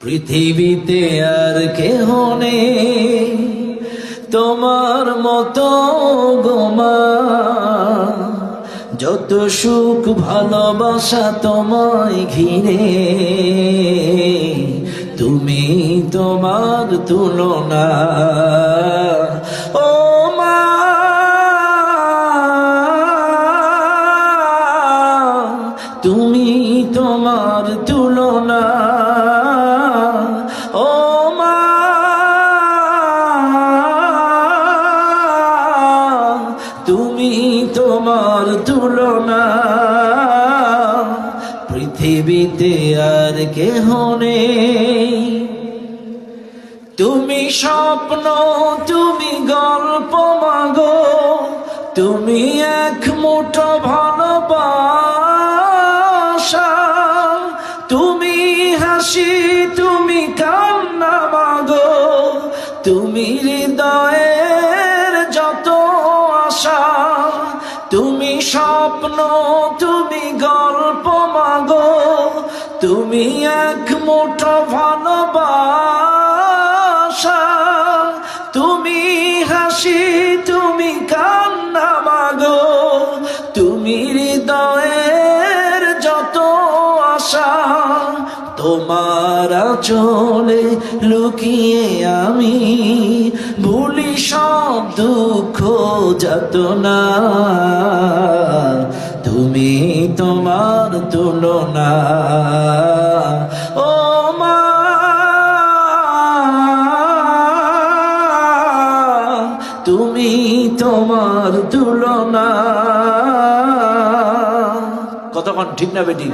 পৃথিবীতে আর কেহ নেই। তোমার মতো গোমা, যত সুখ ভালোবাসা তোমায় ঘিরে। তুমি তোমার তুলনা। ও মা, তুমি তোমার তুলনা। তুমি তোমার তুলনা। পৃথিবীতে আর কেহ নেই। তুমি স্বপ্ন, তুমি গল্প মাগো। তুমি এক মুঠো ভালোবাসা। তুমি হাসি, তুমি কান্না মাগো। তুমি হৃদয়ের স্বপ্ন তুমি গল্প মাগো, তুমি এক মুঠো ভালোবাসা। তুমি হাসি, তুমি কান্না মাগো, তুমি হৃদয়ের যত আশা, তোমার চলে লুকিয়ে আমি ভুলি সব দুঃখ যত না তুমি তোমার তুলনা। ও মা। তুমি তোমার তুলনা। কতক্ষণ? ঠিক না, বেটি?